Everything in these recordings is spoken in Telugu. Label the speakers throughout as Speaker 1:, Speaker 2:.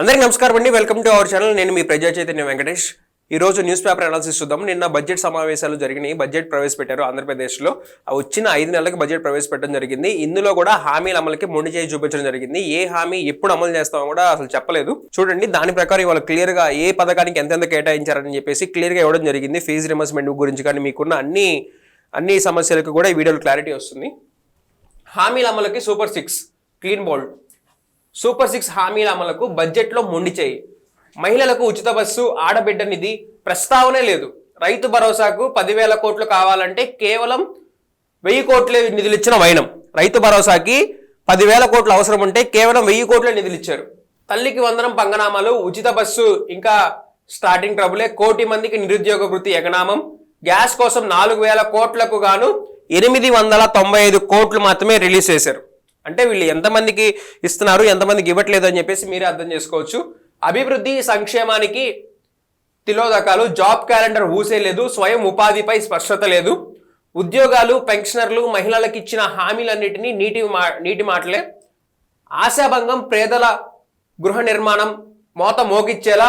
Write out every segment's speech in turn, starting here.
Speaker 1: అందరికీ నమస్కారం అండి. Welcome to our channel. నేను మీ ప్రజా చైతన్య వెంకటేష్. ఈ రోజు న్యూస్ పేపర్ అనాలిసిస్ చూద్దాం. నిన్న బడ్జెట్ సమావేశాలు జరిగినాయి. బడ్జెట్ ప్రవేశపెట్టారు ఆంధ్రప్రదేశ్లో. వచ్చిన ఐదు నెలలకు బడ్జెట్ ప్రవేశపెట్టడం జరిగింది. ఇందులో కూడా హామీల అమలుకి మొండి చేయి చూపించడం జరిగింది. ఏ హామీ ఎప్పుడు అమలు చేస్తామో కూడా అసలు చెప్పలేదు. చూడండి దాని ప్రకారం ఇవాళ క్లియర్గా ఏ పథకానికి ఎంతెంత కేటాయించారని చెప్పేసి క్లియర్గా ఇవ్వడం జరిగింది. ఫీజు రిమర్స్మెంట్ గురించి కానీ మీకున్న అన్ని అన్ని సమస్యలకు కూడా ఈ వీడియోలో క్లారిటీ వస్తుంది. హామీల అమలుకి super six clean bowled super six హామీల అమలుకు బడ్జెట్లో మొండి చేయి. మహిళలకు ఉచిత బస్సు ఆడబిడ్డ నిధి ప్రస్తావనే లేదు. రైతు భరోసాకు పదివేల కోట్లు కావాలంటే కేవలం వెయ్యి కోట్లే నిధులు ఇచ్చిన వైనం. రైతు భరోసాకి పదివేల కోట్లు అవసరం ఉంటే కేవలం వెయ్యి కోట్లే నిధులు ఇచ్చారు తల్లికి వందనం పంగనామాలు ఉచిత బస్సు ఇంకా స్టార్టింగ్ ట్రబులే కోటి మందికి నిరుద్యోగ వృత్తి ఎగనామం. గ్యాస్ కోసం నాలుగు వేల కోట్లకు గాను ఎనిమిది వందల తొంభై ఐదు కోట్లు మాత్రమే రిలీజ్ చేశారు. అంటే వీళ్ళు ఎంతమందికి ఇస్తున్నారు ఎంతమందికి ఇవ్వట్లేదు అని చెప్పేసి మీరే అర్థం చేసుకోవచ్చు. అభివృద్ధి సంక్షేమానికి తిలోదకాలు జాబ్ క్యాలెండర్ ఊసే లేదు స్వయం ఉపాధిపై స్పష్టత లేదు. ఉద్యోగాలు పెన్షనర్లు మహిళలకు ఇచ్చిన హామీలన్నిటినీ నీటి మా నీటి మాటలే. ఆశాభంగం పేదల గృహ నిర్మాణం మోత మోగిచ్చేలా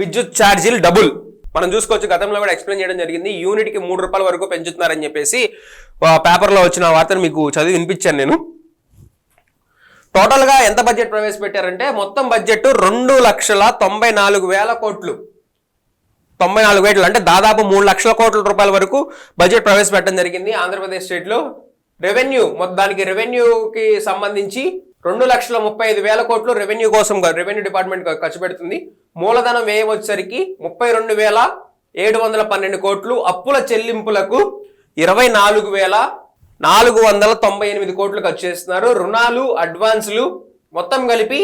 Speaker 1: విద్యుత్ ఛార్జీలు డబుల్. మనం చూసుకోవచ్చు గతంలో కూడా ఎక్స్ప్లెయిన్ చేయడం జరిగింది యూనిట్కి మూడు రూపాయల వరకు పెంచుతున్నారని చెప్పేసి పేపర్లో వచ్చిన వార్తను మీకు చదివి వినిపించాను నేను. టోటల్గా ఎంత బడ్జెట్ ప్రవేశపెట్టారంటే మొత్తం బడ్జెట్ రెండు లక్షల తొంభై నాలుగు వేల కోట్లు. తొంభై నాలుగు వేలు అంటే దాదాపు మూడు లక్షల కోట్ల రూపాయల వరకు బడ్జెట్ ప్రవేశపెట్టడం జరిగింది ఆంధ్రప్రదేశ్ స్టేట్లో రెవెన్యూ మొత్తానికి రెవెన్యూకి సంబంధించి రెండు లక్షల ముప్పై ఐదు వేల కోట్లు రెవెన్యూ కోసం రెవెన్యూ డిపార్ట్మెంట్ ఖర్చు పెడుతుంది. మూలధనం వ్యయం వచ్చేసరికి ముప్పై రెండు వేల ఏడు వందల పన్నెండు కోట్లు. అప్పుల చెల్లింపులకు ఇరవై నాలుగు వేల నాలుగు వందల తొంభై ఎనిమిది కోట్లు ఖర్చు చేస్తున్నారు. రుణాలు అడ్వాన్సులు మొత్తం కలిపి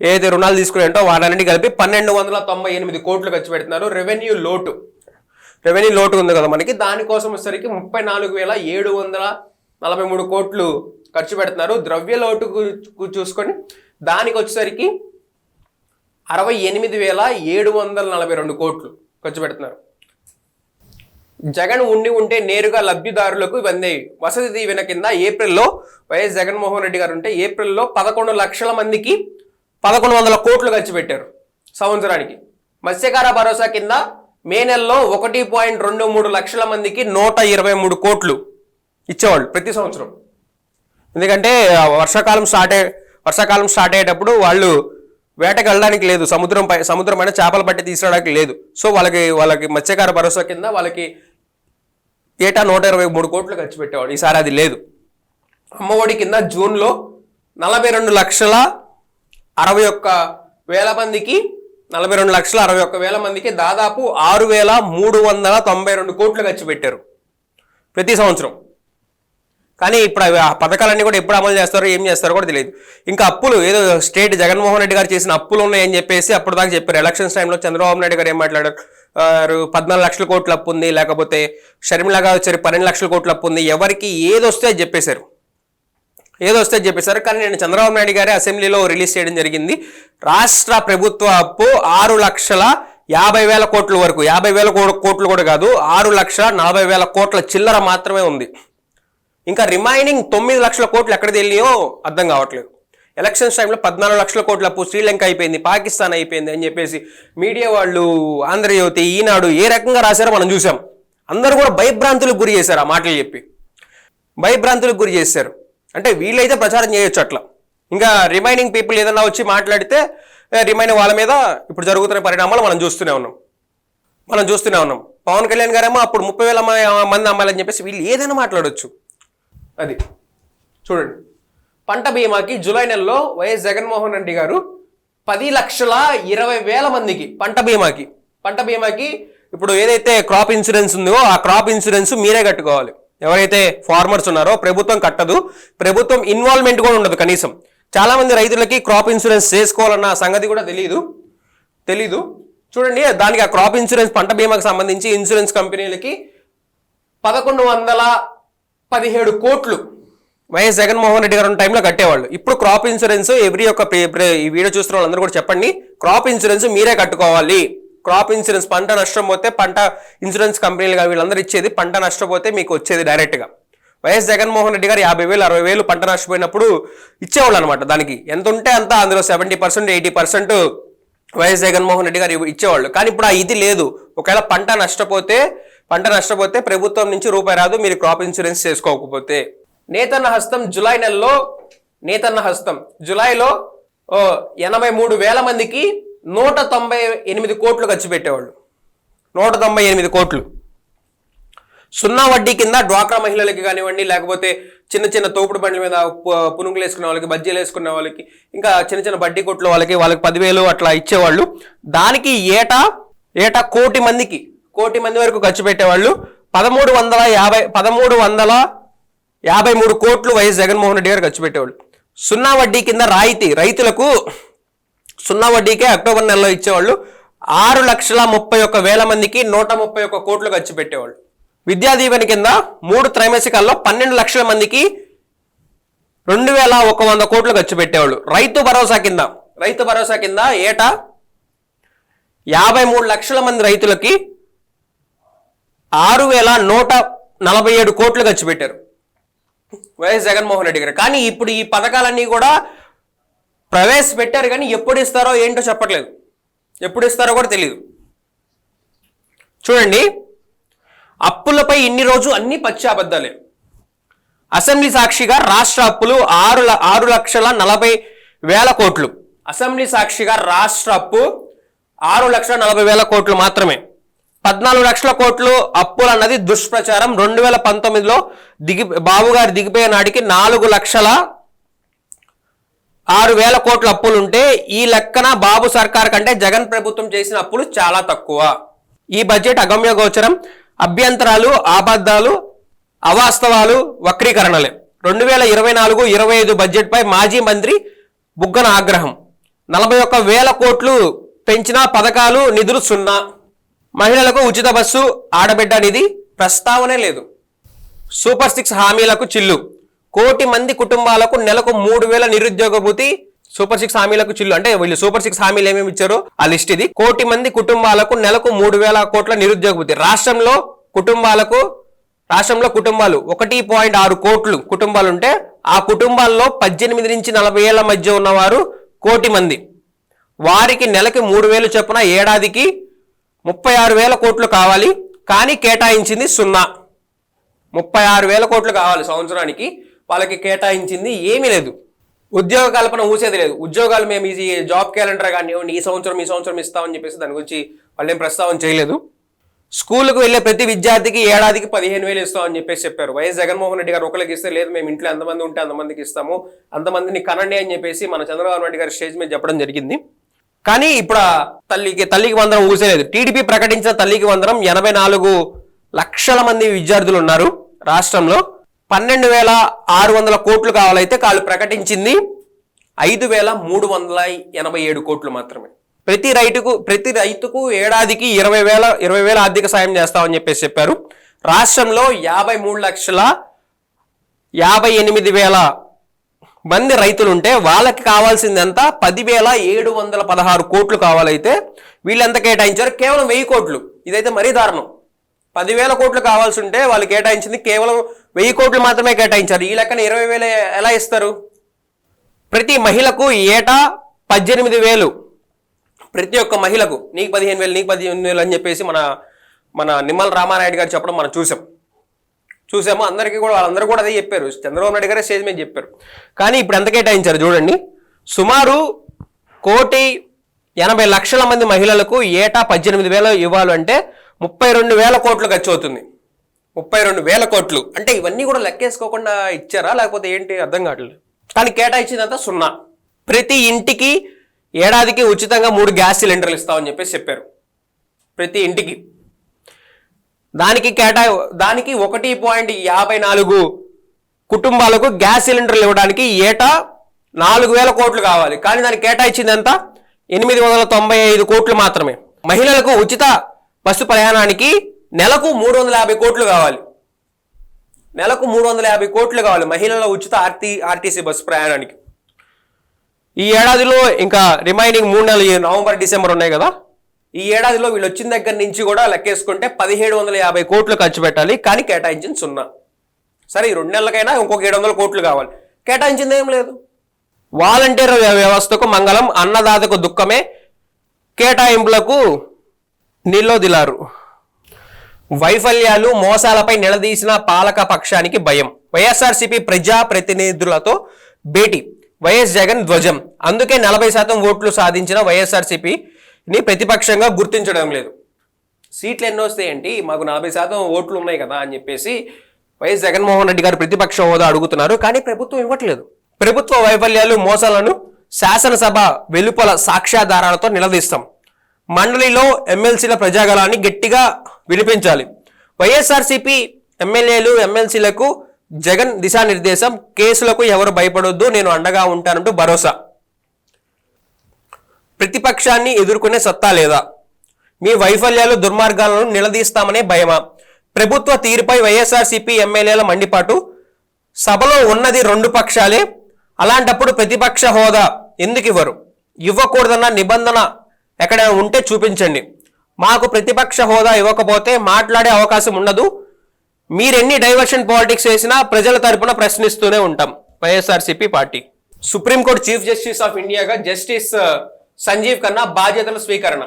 Speaker 1: ఏదైతే రుణాలు తీసుకున్నాయంటో వాటన్నిటి కలిపి పన్నెండు వందల తొంభై ఎనిమిది కోట్లు ఖర్చు పెడుతున్నారు. రెవెన్యూ లోటు. రెవెన్యూ లోటు ఉంది కదా మనకి. దానికోసం వచ్చేసరికి ముప్పై నాలుగు వేల ఏడు వందల నలభై మూడు కోట్లు ఖర్చు పెడుతున్నారు. ద్రవ్య లోటు చూసుకొని దానికి వచ్చేసరికి అరవై ఎనిమిది వేల ఏడు వందల నలభై రెండు కోట్లు ఖర్చు పెడుతున్నారు. జగన్ ఉండి ఉంటే నేరుగా లబ్ధిదారులకు ఇవన్నీ వసతి దీవెన కింద ఏప్రిల్లో వైఎస్ జగన్మోహన్ రెడ్డి గారు ఉంటే ఏప్రిల్లో పదకొండు లక్షల మందికి పదకొండు వందల కోట్లు ఖర్చు పెట్టారు సంవత్సరానికి. మత్స్యకార భరోసా కింద మే నెలలో ఒకటి పాయింట్ రెండు మూడు లక్షల మందికి నూట ఇరవై మూడు కోట్లు ఇచ్చేవాళ్ళు ప్రతి సంవత్సరం. ఎందుకంటే వర్షాకాలం స్టార్ట్ అయ్యే వర్షాకాలం స్టార్ట్ అయ్యేటప్పుడు వాళ్ళు వేటకి వెళ్ళడానికి లేదు. సముద్రం పై సముద్రం పైన చేపలు పట్టి తీసుకురావడానికి లేదు. సో వాళ్ళకి వాళ్ళకి మత్స్యకార భరోసా కింద వాళ్ళకి ఏటా నూట ఇరవై మూడు కోట్లు ఖర్చు పెట్టేవాడు. ఈసారి అది లేదు. అమ్మఒడి కింద జూన్లో నలభై రెండు లక్షల అరవై ఒక్క వేల మందికి నలభై రెండు లక్షల అరవై ఒక్క వేల మందికి దాదాపు ఆరు వేల మూడు వందల తొంభై రెండు కోట్లు ఖర్చు పెట్టారు ప్రతి సంవత్సరం. కానీ ఇప్పుడు అవి ఆ పథకాలన్నీ కూడా ఎప్పుడు అమలు చేస్తారో ఏం చేస్తారో కూడా తెలియదు. ఇంకా అప్పులు ఏదో స్టేట్ జగన్మోహన్ రెడ్డి గారు చేసిన అప్పులు ఉన్నాయని చెప్పేసి అప్పుడు దాకా చెప్పారు. ఎలక్షన్స్ టైంలో చంద్రబాబు నాయుడు గారు ఏం మాట్లాడారు? పద్నాలుగు లక్షల కోట్ల అప్పు ఉంది లేకపోతే షర్మిలాగా వచ్చారు పన్నెండు లక్షల కోట్ల అప్పు ఉంది ఎవరికి ఏది వస్తే అది చెప్పేశారు. ఏదో వస్తే చెప్పేశారు. కానీ నేను చంద్రబాబు నాయుడు గారి అసెంబ్లీలో రిలీజ్ చేయడం జరిగింది. రాష్ట్ర ప్రభుత్వ అప్పు ఆరు లక్షల యాభై వేల కోట్ల వరకు. యాభై వేల కోట్లు కూడా కాదు ఆరు లక్షల నలభై వేల కోట్ల చిల్లర మాత్రమే ఉంది. ఇంకా రిమైనింగ్ తొమ్మిది లక్షల కోట్లు ఎక్కడ తెలియో అర్థం కావట్లేదు. ఎలక్షన్స్ టైంలో పద్నాలుగు లక్షల కోట్ల అప్పు శ్రీలంక అయిపోయింది పాకిస్తాన్ అయిపోయింది అని చెప్పేసి మీడియా వాళ్ళు ఆంధ్రజ్యోతి ఈనాడు ఏ రకంగా రాశారో మనం చూసాం అందరూ కూడా భయభ్రాంతులకు గురి చేశారు ఆ మాటలు చెప్పి. భయభ్రాంతులకు గురి చేశారు. అంటే వీళ్ళైతే ప్రచారం చేయొచ్చు అట్లా. ఇంకా రిమైనింగ్ పీపుల్ ఏదన్నా వచ్చి మాట్లాడితే రిమైనింగ్ వాళ్ళ మీద ఇప్పుడు జరుగుతున్న పరిణామాలు మనం చూస్తూనే ఉన్నాం. మనం చూస్తూనే ఉన్నాం. పవన్ కళ్యాణ్ గారేమో అప్పుడు ముప్పై వేల మ- మంది అమ్మాయిలని చెప్పేసి వీళ్ళు ఏదైనా మాట్లాడవచ్చు అది. చూడండి. పంట బీమాకి జూలై నెలలో వైఎస్ జగన్మోహన్ రెడ్డి గారు పది లక్షల ఇరవై వేల మందికి పంట బీమాకి పంట బీమాకి ఇప్పుడు ఏదైతే క్రాప్ ఇన్సూరెన్స్ ఉందో ఆ క్రాప్ ఇన్సూరెన్స్ మీరే కట్టుకోవాలి. ఎవరైతే ఫార్మర్స్ ఉన్నారో ప్రభుత్వం కట్టదు. ప్రభుత్వం ఇన్వాల్వ్మెంట్ కూడా ఉండదు కనీసం. చాలా మంది రైతులకి క్రాప్ ఇన్సూరెన్స్ చేసుకోవాలన్న సంగతి కూడా తెలియదు తెలీదు. చూడండి దానికి ఆ క్రాప్ ఇన్సూరెన్స్ పంట బీమాకి సంబంధించి ఇన్సూరెన్స్ కంపెనీలకి పదకొండు వందల పదిహేడు కోట్లు వైఎస్ జగన్మోహన్ రెడ్డి గారు ఉన్న టైంలో కట్టేవాళ్ళు. ఇప్పుడు క్రాప్ ఇన్సూరెన్స్ ఎవ్రీ ఒక్క ఈ వీడియో చూస్తున్న వాళ్ళందరూ కూడా చెప్పండి. క్రాప్ ఇన్సూరెన్స్ మీరే కట్టుకోవాలి. క్రాప్ ఇన్సూరెన్స్ పంట నష్టం పోతే పంట ఇన్సూరెన్స్ కంపెనీలుగా వీళ్ళందరూ ఇచ్చేది పంట నష్టపోతే మీకు వచ్చేది డైరెక్ట్గా వైఎస్ జగన్మోహన్ రెడ్డి గారు యాభై వేలు అరవై వేలు పంట నష్టపోయినప్పుడు ఇచ్చేవాళ్ళు అనమాట దానికి. ఎంత ఉంటే అంత అందులో seventy percent eighty percent YS Jaganmohan Reddy గారు ఇచ్చేవాళ్ళు. కానీ ఇప్పుడు ఆ ఇది లేదు. ఒకవేళ పంట నష్టపోతే పంట నష్టపోతే ప్రభుత్వం నుంచి రూపాయి రాదు. మీరు క్రాప్ ఇన్సూరెన్స్ చేసుకోకపోతే. నేతన్న హస్తం జులై నెలలో నేతన్న హస్తం జులైలో ఓ, ఎనభై మూడు వేల మందికి నూట తొంభై ఎనిమిది కోట్లు ఖర్చు పెట్టేవాళ్ళు. నూట తొంభై ఎనిమిది కోట్లు. సున్నా వడ్డీ కింద డ్వాక్రా మహిళలకి కానివ్వండి లేకపోతే చిన్న చిన్న తోపుడు బండ్ల మీద పునుగులు వేసుకునే వాళ్ళకి బజ్జీలు వేసుకునే వాళ్ళకి ఇంకా చిన్న చిన్న బడ్డీ కొట్ల వాళ్ళకి వాళ్ళకి పదివేలు అట్లా ఇచ్చేవాళ్ళు. దానికి ఏటా ఏటా కోటి మందికి కోటి మంది వరకు ఖర్చు పెట్టేవాళ్ళు. పదమూడు వందల యాభై పదమూడు వందల యాభై మూడు కోట్లు వైఎస్ జగన్మోహన్ రెడ్డి గారు ఖర్చు పెట్టేవాళ్ళు. సున్నా వడ్డీ కింద రాయితీ రైతులకు సున్నా వడ్డీకే అక్టోబర్ నెలలో ఇచ్చేవాళ్ళు. ఆరు లక్షల ముప్పై ఒక్క వేల మందికి నూట ముప్పై ఒక్క కోట్లు ఖర్చు పెట్టేవాళ్ళు. విద్యా దీవెన కింద మూడు త్రైమాసికాల్లో పన్నెండు లక్షల మందికి రెండు వేల ఒక వంద కోట్లు ఖర్చు పెట్టేవాళ్ళు. రైతు భరోసా కింద రైతు భరోసా కింద ఏటా? యాభై మూడు లక్షల మంది రైతులకి ఆరు వేల నూట నలభై ఏడు కోట్లు ఖర్చు పెట్టారు. వైఎస్ జగన్మోహన్ రెడ్డి గారు. కానీ ఇప్పుడు ఈ పథకాలన్నీ కూడా ప్రవేశపెట్టారు కానీ ఎప్పుడు ఇస్తారో ఏంటో చెప్పట్లేదు. ఎప్పుడు ఇస్తారో కూడా తెలియదు చూడండి అప్పులపై ఇన్ని రోజు అన్ని పచ్చి అబద్ధాలే. అసెంబ్లీ సాక్షిగా రాష్ట్ర అప్పులు ఆరు ల- ఆరు లక్షల నలభై వేల కోట్లు. అసెంబ్లీ సాక్షిగా రాష్ట్ర అప్పు ఆరు లక్షల నలభై వేల కోట్లు మాత్రమే. పద్నాలుగు లక్షల కోట్లు అప్పులు అన్నది దుష్ప్రచారం. రెండు వేల పంతొమ్మిదిలో దిగి బాబు గారు దిగిపోయే నాటికి నాలుగు లక్షల ఆరు వేల కోట్ల అప్పులుంటే ఈ లెక్కన బాబు సర్కార్ కంటే జగన్ ప్రభుత్వం చేసిన అప్పులు చాలా తక్కువ. ఈ బడ్జెట్ అగమ్య గోచరం. అభ్యంతరాలు అబద్ధాలు అవాస్తవాలు వక్రీకరణలే. రెండు వేల ఇరవై నాలుగు ఇరవై ఐదు బడ్జెట్పై మాజీ మంత్రి బుగ్గన ఆగ్రహం. నలభై ఒక్క వేల కోట్లు పెంచిన పథకాలు నిధులు సున్నా. మహిళలకు ఉచిత బస్సు ఆడబిడ్డ నిధి ప్రస్తావనే లేదు. సూపర్ సిక్స్ హామీలకు చిల్లు. కోటి మంది కుటుంబాలకు నెలకు మూడు వేల నిరుద్యోగ భూతి సూపర్ సిక్స్ హామీలకు చిల్లు. అంటే వీళ్ళు సూపర్ సిక్స్ హామీలు ఏమేమి ఇచ్చారో? ఆ లిస్ట్ ఇది. కోటి మంది కుటుంబాలకు నెలకు మూడు వేల కోట్ల నిరుద్యోగ భూతి. రాష్ట్రంలో కుటుంబాలకు రాష్ట్రంలో కుటుంబాలు ఒకటి పాయింట్ ఆరు కోట్లు కుటుంబాలు ఉంటే ఆ కుటుంబాల్లో పద్దెనిమిది నుంచి నలభై ఏళ్ళ మధ్య ఉన్నవారు కోటి మంది. వారికి నెలకి మూడు వేలు చొప్పున ఏడాదికి ముప్పై ఆరు వేల కోట్లు కావాలి కానీ కేటాయించింది సున్నా. ముప్పై ఆరు వేల కోట్లు కావాలి సంవత్సరానికి వాళ్ళకి కేటాయించింది ఏమీ లేదు. ఉద్యోగ కల్పన ఊసేది లేదు. ఉద్యోగాలు మేము ఈ జాబ్ క్యాలెండర్ కానివ్వండి ఈ సంవత్సరం ఈ సంవత్సరం ఇస్తామని చెప్పేసి దాని గురించి వాళ్ళు ఏం ప్రస్తావన చేయలేదు. స్కూల్కి వెళ్ళే ప్రతి విద్యార్థికి ఏడాదికి పదిహేను వేలు ఇస్తామని చెప్పేసి చెప్పారు. వైఎస్ జగన్మోహన్ రెడ్డి గారు ఒకరికి ఇస్తే లేదు మేము ఇంట్లో ఎంతమంది ఉంటే అంతమందికి ఇస్తాము అంతమందిని కనండి అని చెప్పేసి మన చంద్రబాబు నాయుడు గారి స్టేజ్ మీద చెప్పడం జరిగింది. కానీ ఇప్పుడు తల్లికి తల్లికి వందనం ఊసేలేదు టీడీపీ ప్రకటించిన తల్లికి వందనం ఎనభై నాలుగు లక్షల మంది విద్యార్థులు ఉన్నారు రాష్ట్రంలో. పన్నెండు వేల ఆరు వందల కోట్లు కావాలైతే వాళ్ళు ప్రకటించింది. ఐదు వేల మూడు వందల ఎనభై ఏడు కోట్లు మాత్రమే. ప్రతి రైతుకు ప్రతి రైతుకు ఏడాదికి ఇరవై వేల ఇరవై వేల ఆర్థిక సాయం చేస్తామని చెప్పేసి చెప్పారు. రాష్ట్రంలో యాభై మూడు లక్షల యాభై ఎనిమిది వేల మంది రైతులు ఉంటే వాళ్ళకి కావాల్సింది ఎంత పదివేల ఏడు వందల పదహారు కోట్లు కావాలైతే వీళ్ళెంత కేటాయించారు. కేవలం వెయ్యి కోట్లు. ఇదైతే మరీ దారుణం. పదివేల కోట్లు కావాల్సి ఉంటే వాళ్ళు కేటాయించింది కేవలం వెయ్యి కోట్లు మాత్రమే కేటాయించారు. ఈ లెక్కన ఇరవై వేలు ఎలా ఇస్తారు? ప్రతి మహిళకు ఏటా పద్దెనిమిది వేలు. ప్రతి ఒక్క మహిళకు నీకు పదిహేను వేలు నీకు పదిహేను వేలు అని చెప్పేసి మన మన నిమ్మల రామానాయుడు గారు చెప్పడం మనం చూసాం. చూసాము. అందరికీ కూడా వాళ్ళందరూ కూడా అదే చెప్పారు. చంద్రబాబు నాయుడు గారే స్టేజ్ మీద చెప్పారు. కానీ ఇప్పుడు ఎంత కేటాయించారు చూడండి. సుమారు కోటి ఎనభై లక్షల మంది మహిళలకు ఏటా పద్దెనిమిది వేలు ఇవ్వాలంటే ముప్పై రెండు వేల కోట్లు ఖర్చు అవుతుంది. ముప్పై రెండు వేల కోట్లు. అంటే ఇవన్నీ కూడా లెక్కేసుకోకుండా ఇచ్చారా? లేకపోతే ఏంటి? అర్థం కావట్లేదు. కానీ కేటాయించిందంతా సున్నా. ప్రతి ఇంటికి ఏడాదికి ఉచితంగా మూడు గ్యాస్ సిలిండర్లు ఇస్తామని చెప్పేసి చెప్పారు. ప్రతి ఇంటికి. దానికి కేటా దానికి ఒకటి పాయింట్ యాభై నాలుగు కుటుంబాలకు గ్యాస్ సిలిండర్లు ఇవ్వడానికి ఏటా నాలుగు వేల కోట్లు కావాలి. కానీ దానికి కేటాయించింది ఎంత? ఎనిమిది వందల తొంభై ఐదు కోట్లు మాత్రమే. మహిళలకు ఉచిత బస్సు ప్రయాణానికి నెలకు మూడు వందల యాభై కోట్లు కావాలి. నెలకు మూడు వందల యాభై కోట్లు కావాలి మహిళల ఉచిత ఆర్టీ ఆర్టీసీ బస్సు ప్రయాణానికి. ఈ ఏడాదిలో ఇంకా రిమైనింగ్ మూడు నెలలు నవంబర్ డిసెంబర్ ఉన్నాయి కదా? ఈ ఏడాదిలో వీళ్ళు వచ్చిన దగ్గర నుంచి కూడా లెక్కేసుకుంటే పదిహేడు వందల యాభై కోట్లు ఖర్చు పెట్టాలి కానీ కేటాయించింది సున్నా. సరే ఈ రెండు నెలలకైనా ఇంకొక ఏడు వందల కోట్లు కావాలి. కేటాయించింది ఏం లేదు. వాలంటీర్ వ్యవస్థకు మంగళం అన్నదాతకు దుఃఖమే కేటాయింపులకు నిల్లోదిలారు వైఫల్యాలు మోసాలపై నిలదీసిన పాలక పక్షానికి భయం. వైఎస్ఆర్సీపీ ప్రజా ప్రతినిధులతో భేటీ. వైఎస్ జగన్ ధ్వజం. అందుకే నలభై శాతం ఓట్లు సాధించిన ని ప్రతిపక్షంగా గుర్తించడం లేదు. సీట్లు ఎన్నో వస్తాయండి మాకు నలభై శాతం ఓట్లు ఉన్నాయి కదా అని చెప్పేసి వైఎస్ జగన్మోహన్ రెడ్డి గారు ప్రతిపక్ష హోదా అడుగుతున్నారు. కానీ ప్రభుత్వం ఇవ్వట్లేదు. ప్రభుత్వ వైఫల్యాలు మోసాలను శాసనసభ వెలుపల సాక్ష్యాధారాలతో నిలదీస్తాం. మండలిలో ఎమ్మెల్సీల ప్రజాగలాన్ని గట్టిగా వినిపించాలి. వైఎస్ఆర్సీపీ ఎమ్మెల్యేలు ఎమ్మెల్సీలకు జగన్ దిశానిర్దేశం కేసులకు ఎవరు భయపడొద్దు నేను అండగా ఉంటానంటూ భరోసా. ప్రతిపక్షాన్ని ఎదుర్కొనే సత్తా లేదా? మీ వైఫల్యాలు దుర్మార్గాలను నిలదీస్తామనే భయమా? ప్రభుత్వ తీరుపై వైఎస్ఆర్సీపీ ఎమ్మెల్యేల మండిపాటు? సభలో ఉన్నది రెండు పక్షాలే అలాంటప్పుడు ప్రతిపక్ష హోదా ఎందుకు ఇవ్వరు? ఇవ్వకూడదన్న నిబంధన ఎక్కడైనా ఉంటే చూపించండి. మాకు ప్రతిపక్ష హోదా ఇవ్వకపోతే మాట్లాడే అవకాశం ఉండదు. మీరెన్ని డైవర్షన్ పాలిటిక్స్ చేసినా ప్రజల తరపున ప్రశ్నిస్తూనే ఉంటాం. YSRCP party. Supreme court chief justice of ఇండియాగా justice Sanjiv Khanna బాధ్యతల స్వీకరణ.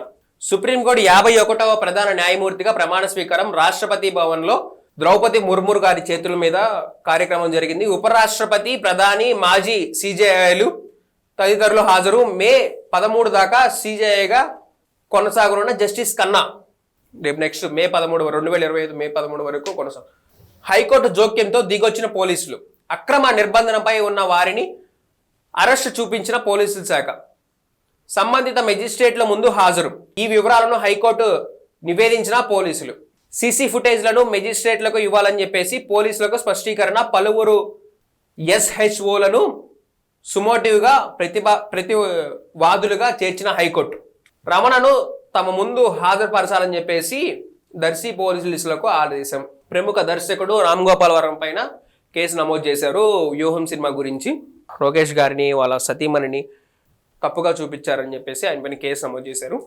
Speaker 1: సుప్రీంకోర్టు యాభై ఒకటవ ప్రధాన న్యాయమూర్తిగా ప్రమాణ స్వీకారం రాష్ట్రపతి భవన్లో ద్రౌపది ముర్ముర్ గారి చేతుల మీద కార్యక్రమం జరిగింది. ఉపరాష్ట్రపతి ప్రధాని మాజీ సిజేఐలు తదితరులు హాజరు. మే పదమూడు దాకా సిజేఐగా కొనసాగనున్న జస్టిస్ కన్నా రేపు నెక్స్ట్ మే పదమూడు రెండు వేల ఇరవై ఐదు మే పదమూడు వరకు కొనసాగు హైకోర్టు జోక్యంతో దిగొచ్చిన పోలీసులు అక్రమ నిర్బంధనపై ఉన్న వారిని అరెస్ట్ చూపించిన పోలీసుల శాఖ. సంబంధిత మెజిస్ట్రేట్ల ముందు హాజరు. ఈ వివరాలను హైకోర్టు నివేదించిన పోలీసులు. సీసీ ఫుటేజ్లను మెజిస్ట్రేట్లకు ఇవ్వాలని చెప్పేసి పోలీసులకు స్పష్టీకరణ పలువురు ఎస్హెచ్ఓలను సుమోటివ్గా ప్రతిభ ప్రతి వాదులుగా చేర్చిన హైకోర్టు. రమణను తమ ముందు హాజరుపరచాలని చెప్పేసి దర్శి పోలీసులకు ఆదేశం. ప్రముఖ దర్శకుడు రామ్ గోపాల్ వరం పైన కేసు నమోదు చేశారు వ్యూహం సినిమా గురించి. లోకేష్ గారిని వాళ్ళ సతీమణిని తప్పుగా చూపించారని చెప్పేసి ఆయన పైన కేసు నమోదు చేశారు.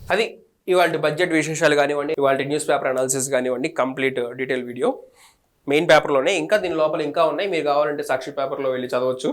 Speaker 1: అది ఇవాళ బడ్జెట్ విశేషాలు కానివ్వండి ఇవాళ న్యూస్ పేపర్ అనాలిసిస్ కానివ్వండి కంప్లీట్ డీటెయిల్ వీడియో మెయిన్ పేపర్లోనే ఇంకా దీని లోపల ఇంకా ఉన్నాయి. మీరు కావాలంటే సాక్షి పేపర్లో వెళ్ళి చదవచ్చు.